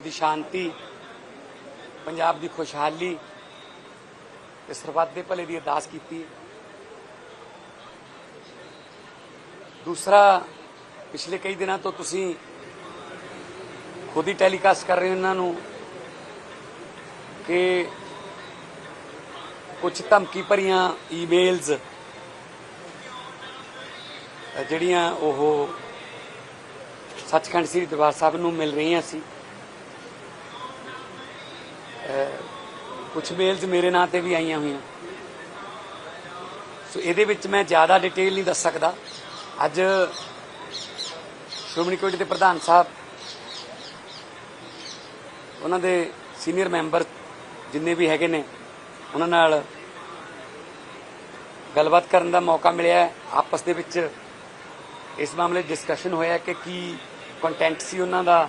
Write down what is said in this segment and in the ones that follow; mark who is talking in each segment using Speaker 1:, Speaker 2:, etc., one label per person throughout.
Speaker 1: ਦੀ ਸ਼ਾਂਤੀ, ਪੰਜਾਬ ਦੀ ਖੁਸ਼ਹਾਲੀ ਤੇ ਸਰਬੱਤ ਦੇ ਭਲੇ ਦੀ ਅਰਦਾਸ ਕੀਤੀ ਦੂਸਰਾ, ਪਿਛਲੇ ਕਈ ਦਿਨਾਂ ਤੋਂ ਤੁਸੀਂ ਖੁਦ ਹੀ ਟੈਲੀਕਾਸਟ ਕਰ ਰਹੇ ਹੋ ਇਹਨਾਂ ਨੂੰ ਕਿ ਕੁਝ ਧਮਕੀ ਭਰੀਆਂ ਈਮੇਲਸ ਜਿਹੜੀਆਂ ਉਹ ਸੱਚਖੰਡ ਸ੍ਰੀ ਦਰਬਾਰ ਸਾਹਿਬ ਨੂੰ ਮਿਲ ਰਹੀਆਂ ਸੀ। ਕੁਝ ਮੇਲਸ ਮੇਰੇ ਨਾਂ ਤੇ ਵੀ ਆਈਆਂ ਹੋਈਆਂ। ਸੋ ਇਹਦੇ ਵਿੱਚ ਮੈਂ ਜ਼ਿਆਦਾ ਡਿਟੇਲ ਨਹੀਂ ਦੱਸ ਸਕਦਾ। ਅੱਜ ਸ਼੍ਰੋਮਣੀ ਕਮੇਟੀ ਦੇ ਪ੍ਰਧਾਨ ਸਾਹਿਬ, ਉਹਨਾਂ ਦੇ ਸੀਨੀਅਰ ਮੈਂਬਰ ਜਿੰਨੇ ਵੀ ਹੈਗੇ ਨੇ, ਉਹਨਾਂ ਨਾਲ ਗੱਲਬਾਤ ਕਰਨ ਦਾ ਮੌਕਾ ਮਿਲਿਆ ਆਪਸ ਦੇ ਵਿੱਚ ਇਸ ਮਾਮਲੇ ਡਿਸਕਸ਼ਨ ਹੋਇਆ ਕਿ ਕੀ ਕੰਟੈਂਟ ਸੀ ਉਹਨਾਂ ਦਾ।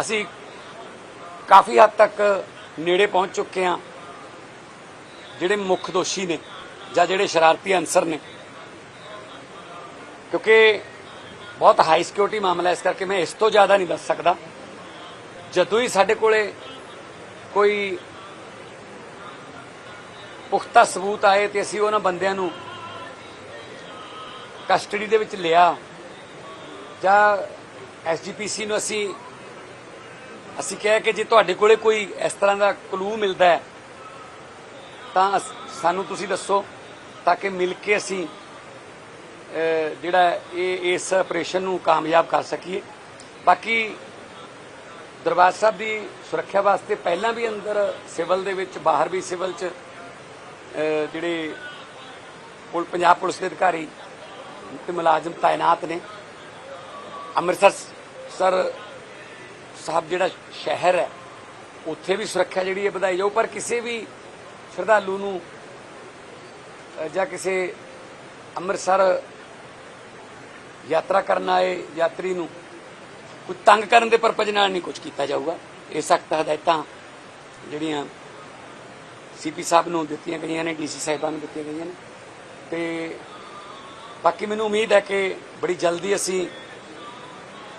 Speaker 1: ਅਸੀਂ ਕਾਫੀ ਹੱਦ ਤੱਕ ਨੇੜੇ ਪਹੁੰਚ ਚੁੱਕੇ ਹਾਂ। ਜਿਹੜੇ ਮੁੱਖ ਦੋਸ਼ੀ ਨੇ ਜਾਂ ਜਿਹੜੇ ਸ਼ਰਾਰਤੀ ਅਨਸਰ ਨੇ। ਕਿਉਂਕਿ ਬਹੁਤ ਹਾਈ ਸਿਕਿਉਰਿਟੀ ਮਾਮਲਾ ਇਸ ਕਰਕੇ ਮੈਂ ਇਸ ਤੋਂ ਜ਼ਿਆਦਾ ਨਹੀਂ ਦੱਸ ਸਕਦਾ। ਜਦੋਂ ਹੀ ਸਾਡੇ ਕੋਲੇ ਕੋਈ ਪੁਖਤਾ ਸਬੂਤ ਆਏ ਤੇ ਅਸੀਂ ਉਹਨਾਂ ਬੰਦਿਆਂ ਨੂੰ ਕਸਟਡੀ ਦੇ ਵਿੱਚ ਲਿਆ ਜਾਂ ਐਸਜੀਪੀਸੀ ਨੂੰ ਅਸੀਂ ਅਸੀਂ ਕਿਹਾ ਕਿ ਜੇ ਤੁਹਾਡੇ ਕੋਲੇ ਕੋਈ ਇਸ ਤਰ੍ਹਾਂ ਦਾ ਕਲੂ ਮਿਲਦਾ ਹੈ, ਤਾਂ ਅਸ- ਸਾਨੂੰ ਤੁਸੀਂ ਦੱਸੋ, ਤਾਂ ਕਿ ਮਿਲ ਕੇ ਅਸੀਂ ਜਿਹੜਾ ਇਹ, ਇਸ ਆਪਰੇਸ਼ਨ ਨੂੰ ਕਾਮਯਾਬ ਕਰ ਸਕੀਏ। ਬਾਕੀ ਦਰਬਾਰ ਸਾਹਿਬ ਦੀ ਸੁਰੱਖਿਆ ਵਾਸਤੇ ਪਹਿਲਾਂ ਵੀ ਅੰਦਰ ਸਿਵਲ ਦੇ ਵਿੱਚ, ਬਾਹਰ ਵੀ ਸਿਵਲ 'ਚ ਜਿਹੜੇ ਪੁਲ, ਪੰਜਾਬ ਪੁਲਿਸ ਦੇ ਅਧਿਕਾਰੀ ਤੇ ਮੁਲਾਜ਼ਮ ਤਾਇਨਾਤ ਨੇ। ਅੰਮ੍ਰਿਤਸਰ ਸਰ ਸਾਹਿਬ ਜਿਹੜਾ ਸ਼ਹਿਰ ਹੈ, ਉੱਥੇ ਵੀ ਸੁਰੱਖਿਆ ਜਿਹੜੀ ਹੈ ਵਧਾਈ ਜਾਊ, ਪਰ ਕਿਸੇ ਵੀ ਸ਼ਰਧਾਲੂ ਨੂੰ ਜਾਂ ਕਿਸੇ ਅੰਮ੍ਰਿਤਸਰ ਯਾਤਰਾ ਕਰਨ ਆਏ ਯਾਤਰੀ ਨੂੰ ਕੋਈ ਤੰਗ ਕਰਨ ਦੇ ਪਰਪਸ ਨਾਲ ਨਹੀਂ ਕੁਝ ਕੀਤਾ ਜਾਊਗਾ। ਇਹ ਸਖਤ ਹਦਾਇਤਾਂ ਜਿਹੜੀਆਂ ਸੀਪੀ ਸਾਹਿਬ ਨੂੰ ਦਿੱਤੀਆਂ ਗਈਆਂ ਨੇ, ਡੀਸੀ ਸਾਹਿਬਾਂ ਨੂੰ ਦਿੱਤੀਆਂ ਗਈਆਂ ਨੇ। ਤੇ ਬਾਕੀ ਮੈਨੂੰ ਉਮੀਦ ਹੈ ਕਿ ਬੜੀ ਜਲਦੀ ਅਸੀਂ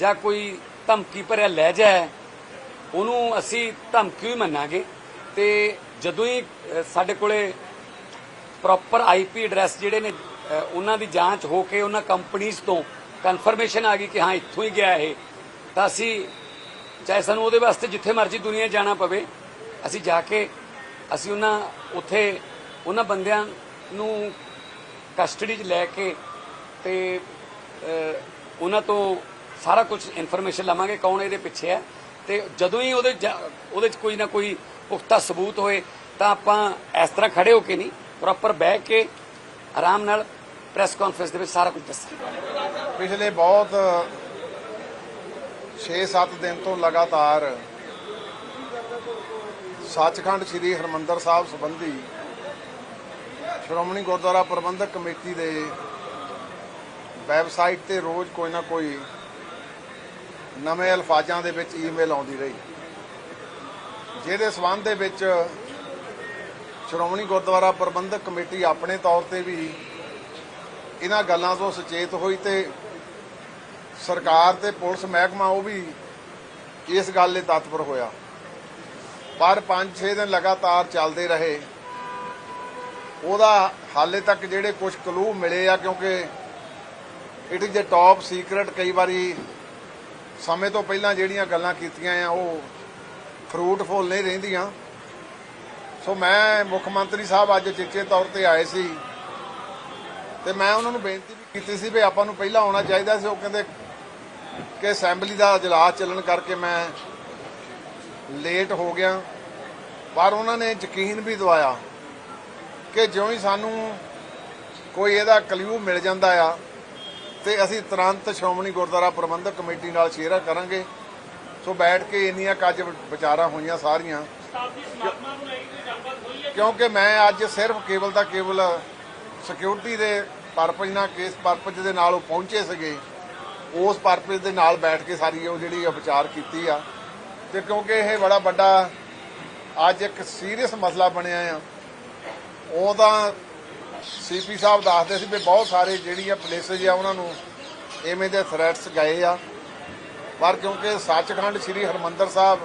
Speaker 1: ਜਾਂ ਕੋਈ ਧਮਕੀ ਭਰਿਆ ਲਹਿਜਾ ਹੈ ਉਹਨੂੰ ਅਸੀਂ ਧਮਕੀ ਹੀ ਮੰਨਾਂਗੇ। ਤੇ ਜਦੋਂ ਹੀ ਸਾਡੇ ਕੋਲੇ ਪ੍ਰੋਪਰ ਆਈਪੀ ਐਡਰੈਸ ਜਿਹੜੇ ਨੇ ਉਹਨਾਂ ਦੀ ਜਾਂਚ ਹੋ ਕੇ ਉਹਨਾਂ ਕੰਪਨੀਆਂ ਤੋਂ ਕਨਫਰਮੇਸ਼ਨ ਆ ਗਈ ਕਿ ਹਾਂ, ਇੱਥੋਂ ਹੀ ਗਿਆ ਇਹ, ਤਾਂ ਅਸੀਂ ਚਾਹੇ ਸਾਨੂੰ ਉਹਦੇ ਵਾਸਤੇ ਜਿੱਥੇ ਮਰਜ਼ੀ ਦੁਨੀਆ ਜਾਣਾ ਪਵੇ, ਅਸੀਂ ਜਾ ਕੇ, ਅਸੀਂ ਉਹਨਾਂ, ਉੱਥੇ ਉਹਨਾਂ ਬੰਦਿਆਂ ਨੂੰ ਕਸਟਡੀ 'ਚ ਲੈ ਕੇ ਤੇ ਉਹਨਾਂ ਤੋਂ ਸਾਰਾ ਕੁਝ ਇਨਫੋਰਮੇਸ਼ਨ ਲਵਾਂਗੇ ਕੌਣ ਇਹਦੇ ਪਿੱਛੇ ਹੈ। ਤੇ ਜਦੋਂ ਹੀ ਉਹਦੇ ਉਹਦੇ 'ਚ ਕੋਈ ਨਾ ਕੋਈ ਪੁਖਤਾ ਸਬੂਤ ਹੋਏ, ਤਾਂ ਆਪਾਂ ਇਸ ਤਰ੍ਹਾਂ ਖੜੇ ਹੋ ਕੇ ਨਹੀਂ ਪ੍ਰੋਪਰ ਬਹਿ ਕੇ ਆਰਾਮ ਨਾਲ ਪ੍ਰੈਸ ਕਾਨਫਰੰਸ ਦੇ ਵਿੱਚ ਸਾਰਾ ਕੁਝ ਦੱਸਾਂਗੇ।
Speaker 2: ਪਿਛਲੇ ਬਹੁਤ 6-7 ਦਿਨ ਤੋਂ ਲਗਾਤਾਰ ਸੱਚਖੰਡ ਸ੍ਰੀ ਹਰਮੰਦਰ ਸਾਹਿਬ ਸੰਬੰਧੀ ਸ਼੍ਰੋਮਣੀ ਗੁਰਦੁਆਰਾ ਪ੍ਰਬੰਧਕ ਕਮੇਟੀ ਦੇ ਵੈਬਸਾਈਟ ਤੇ ਰੋਜ਼ ਕੋਈ ਨਾ ਕੋਈ ਨਵੇਂ ਅਲਫਾਜ਼ਾਂ ਦੇ ਵਿੱਚ ਈਮੇਲ ਆਉਂਦੀ ਰਹੀ। ਜਿਹਦੇ ਸਬੰਧ ਦੇ ਵਿੱਚ ਸ਼੍ਰੋਮਣੀ ਗੁਰਦੁਆਰਾ ਪ੍ਰਬੰਧਕ ਕਮੇਟੀ ਆਪਣੇ ਤੌਰ ਤੇ ਵੀ ਇਹਨਾਂ ਗੱਲਾਂ ਤੋਂ ਸੁਚੇਤ ਹੋਈ ਤੇ ਸਰਕਾਰ ਤੇ ਪੁਲਿਸ ਮਹਿਕਮਾ ਉਹ ਵੀ ਇਸ ਗੱਲ ਲਈ ਤਤਪਰ ਹੋਇਆ। ਪਰ 5-6 ਦਿਨ ਲਗਾਤਾਰ ਚੱਲਦੇ ਰਹੇ। ਉਹਦਾ ਹਾਲੇ ਤੱਕ ਜਿਹੜੇ ਕੁਝ ਕਲੂ ਮਿਲੇ ਆ ਕਿਉਂਕਿ it is a top secret ਕਈ ਵਾਰੀ ਸਮੇਂ ਤੋਂ ਪਹਿਲਾਂ ਜਿਹੜੀਆਂ ਗੱਲਾਂ ਕੀਤੀਆਂ ਆ, ਉਹ ਫਰੂਟਫੁਲ ਨਹੀਂ ਰਹਿੰਦੀਆਂ। ਸੋ ਮੈਂ ਮੁੱਖ ਮੰਤਰੀ ਸਾਹਿਬ ਅੱਜ ਚੇਚੇ ਤੌਰ ਤੇ ਆਏ ਸੀ ਤੇ ਮੈਂ ਉਹਨਾਂ ਨੂੰ ਬੇਨਤੀ ਵੀ ਕੀਤੀ ਸੀ ਵੀ ਆਪਾਂ ਨੂੰ ਪਹਿਲਾਂ ਆਉਣਾ ਚਾਹੀਦਾ ਸੀ। ਉਹ ਕਹਿੰਦੇ ਕਿ ਅਸੈਂਬਲੀ ਦਾ ਇਜਲਾਸ ਚੱਲਣ ਕਰਕੇ ਮੈਂ ਲੇਟ ਹੋ ਗਿਆ। ਪਰ ਉਹਨਾਂ ਨੇ ਯਕੀਨ ਵੀ ਦਵਾਇਆ ਕਿ ਜਿਉਂ ਹੀ ਸਾਨੂੰ ਕੋਈ ਇਹਦਾ ਕਲਿਊ ਮਿਲ ਜਾਂਦਾ ਆ ਤੇ ਅਸੀਂ ਤੁਰੰਤ ਸ਼੍ਰੋਮਣੀ ਗੁਰਦੁਆਰਾ ਪ੍ਰਬੰਧਕ ਕਮੇਟੀ ਨਾਲ ਸ਼ੇਅਰ ਕਰਾਂਗੇ। ਸੋ ਬੈਠ ਕੇ ਇੰਨੀਆਂ ਕੱਜ ਵਿਚਾਰਾਂ ਹੋਈਆਂ ਸਾਰੀਆਂ। ਕਿਉਂਕਿ ਮੈਂ ਅੱਜ ਸਿਰਫ ਕੇਵਲ ਦਾ ਕੇਵਲ ਸਿਕਿਉਰਿਟੀ ਦੇ ਪਰਪਸ ਨਾਲ ਕੇਸ ਪਰਪਸ ਦੇ ਨਾਲ ਉਹ ਪਹੁੰਚੇ ਸੀਗੇ। ਉਸ ਪਰਪਸ ਦੇ ਨਾਲ ਬੈਠ ਕੇ ਸਾਰੀ ਉਹ ਜਿਹੜੀ ਆ ਵਿਚਾਰ ਕੀਤੀ ਆ। ਤੇ ਕਿਉਂਕਿ ਇਹ ਬੜਾ ਵੱਡਾ ਅੱਜ ਇੱਕ ਸੀਰੀਅਸ ਮਸਲਾ ਬਣਿਆ ਆ। ਉਹਦਾ ਸੀਪੀ ਸਾਹਿਬ ਦੱਸਦੇ ਸੀ ਵੀ ਬਹੁਤ ਸਾਰੇ ਜਿਹੜੀਆਂ ਆ ਪਲੇਸਸ ਆ, ਉਹਨਾਂ ਨੂੰ ਐਵੇਂ ਦੇ ਥ੍ਰੈਟਸ ਗਏ ਆ। ਪਰ ਕਿਉਂਕਿ ਸੱਚਖੰਡ ਸ੍ਰੀ ਹਰਮੰਦਰ ਸਾਹਿਬ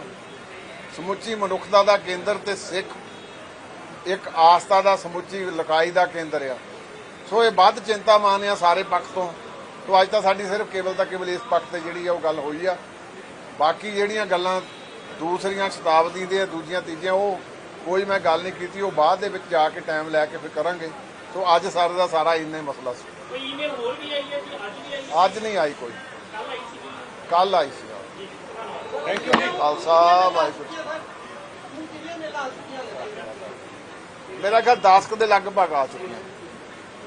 Speaker 2: ਸਮੁੱਚੀ ਮਨੁੱਖਤਾ ਦਾ ਕੇਂਦਰ ਤੇ ਸਿੱਖ ਇੱਕ ਆਸਥਾ ਦਾ, ਸਮੁੱਚੀ ਲਕਾਈ ਦਾ ਕੇਂਦਰ ਆ। ਸੋ ਇਹ ਵੱਧ ਚਿੰਤਾਮਾਨ ਆ ਸਾਰੇ ਪੱਖ ਤੋਂ। ਸੋ ਅੱਜ ਤਾਂ ਸਾਡੀ ਸਿਰਫ ਕੇਵਲ ਤਾਂ ਕੇਵਲ ਇਸ ਪੱਖ ਤੇ ਜਿਹੜੀ ਆ ਉਹ ਗੱਲ ਹੋਈ ਆ। ਬਾਕੀ ਜਿਹੜੀਆਂ ਗੱਲਾਂ ਦੂਸਰੀਆਂ ਸ਼ਤਾਬਦੀ ਦੇ ਦੂਜੀਆਂ ਤੀਜੀਆਂ, ਉਹ ਕੋਈ ਮੈਂ ਗੱਲ ਨਹੀਂ ਕੀਤੀ। ਉਹ ਬਾਅਦ ਦੇ ਵਿੱਚ ਜਾ ਕੇ ਟਾਈਮ ਲੈ ਕੇ ਫਿਰ ਕਰਾਂਗੇ। ਸੋ ਅੱਜ ਸਾਰਾ ਦਾ ਸਾਰਾ ਇੰਨਾ ਹੀ ਮਸਲਾ ਸੀ।
Speaker 3: ਕੋਈ ਈਮੇਲ ਹੋਰ ਵੀ ਆਈ ਹੈ ਜੀ? ਅੱਜ ਵੀ ਆਈ ਹੈ?
Speaker 2: ਅੱਜ ਨਹੀਂ ਆਈ ਕੋਈ।
Speaker 3: ਕੱਲ ਆਈ ਸੀ
Speaker 2: ਕੱਲ ਆਈ ਸੀ
Speaker 4: ਥੈਂਕ ਯੂ ਜੀ।
Speaker 2: ਖਾਲਸਾ ਵਾਹਿਗੁਰੂ। ਮੇਰਾ ਖਿਆਲ 10 ਕੁ ਦੇ ਲਗਭਗ ਆ ਚੁੱਕੀਆਂ।